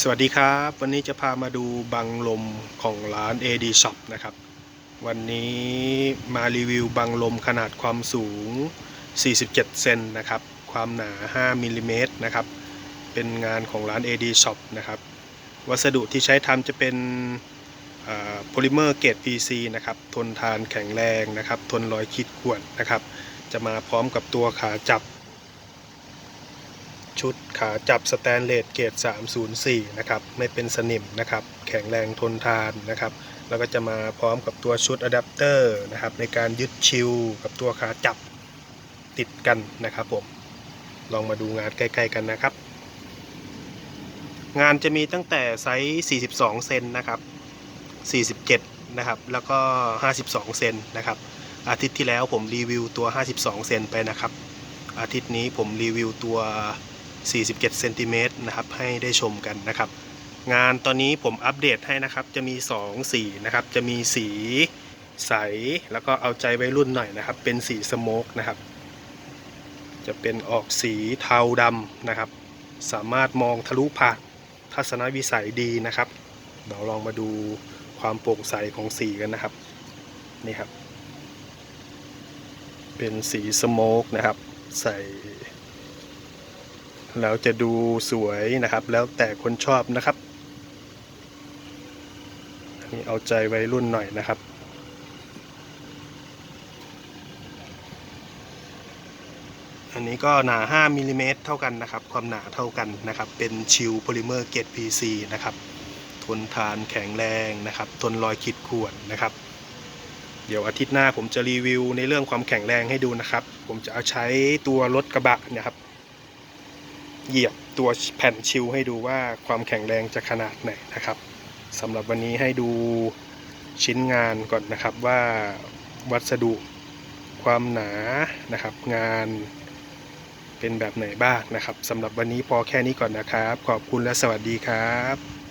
สวัสดีครับ วันนี้จะพามาดูบังลมของร้าน AD Shop นะครับ วันนี้มารีวิวบังลมขนาดความสูง 47 เซนนะครับ ความหนา 5มิลลิเมตรนะครับ เป็นงานของร้าน AD Shop นะครับ วัสดุที่ใช้ทำจะเป็นโพลิเมอร์เกรด PC นะครับ ทนทานแข็งแรงนะครับ ทนรอยขีดข่วนนะครับ จะมาพร้อมกับตัวขาจับ ชุดขาจับสแตนเลสเกรด304 นะครับ ไม่เป็นสนิมนะครับ แข็งแรงทนทานนะครับ แล้วก็จะมาพร้อมกับตัวชุดอะแดปเตอร์นะครับ ในการยึดชิลกับตัวขาจับติดกันนะครับผม ลองมาดูงานใกล้ๆกันนะครับ งานจะมีตั้งแต่ไซส์ 42 เซนนะครับ 47 นะครับ แล้วก็ 52 เซนนะครับ อาทิตย์ที่แล้วผมรีวิวตัว 52 เซนไปนะครับอาทิตย์นี้ผมรีวิวตัว 47เซนติเมตรนะครับให้ได้ชมกันนะครับ งานตอนนี้ผมอัปเดตให้นะครับจะมี 2 สีนะครับ จะมีสีใสแล้วก็เอาใจวัยรุ่นหน่อยนะครับ เป็นสีสโมกนะครับ จะเป็นออกสีเทาดำนะครับ สามารถมองทะลุผ่านทัศนวิสัยดีนะครับเดี๋ยวลองมาดูความโปร่งใสของสีกันนะครับนี่ครับ เป็นสีสโมกนะครับ ใส่ แล้วจะดูสวยนะครับ แล้วแต่คนชอบนะครับอันนี้เอาใจวัยรุ่นหน่อยนะครับ อันนี้ก็หนา 5มิลลิเมตรเท่ากันนะครับ ความหนาเท่ากันนะครับ เป็นชิลโพลิเมอร์เกรด PC นะครับ ทนทานแข็งแรงนะครับ ทนรอยขีดข่วนนะครับ เดี๋ยวอาทิตย์หน้าผมจะรีวิวในเรื่องความแข็งแรงให้ดูนะครับ ผมจะเอาใช้ตัวรถกระบะนี่ยครับ เหยียบตัวแผ่นชิลให้ดูว่าความแข็งแรงจะขนาดไหนนะครับสำหรับวันนี้ให้ดูชิ้นงานก่อนนะครับว่าวัสดุความหนานะครับงานเป็นแบบไหนบ้างนะครับสำหรับวันนี้พอแค่นี้ก่อนนะครับ ขอบคุณและสวัสดีครับ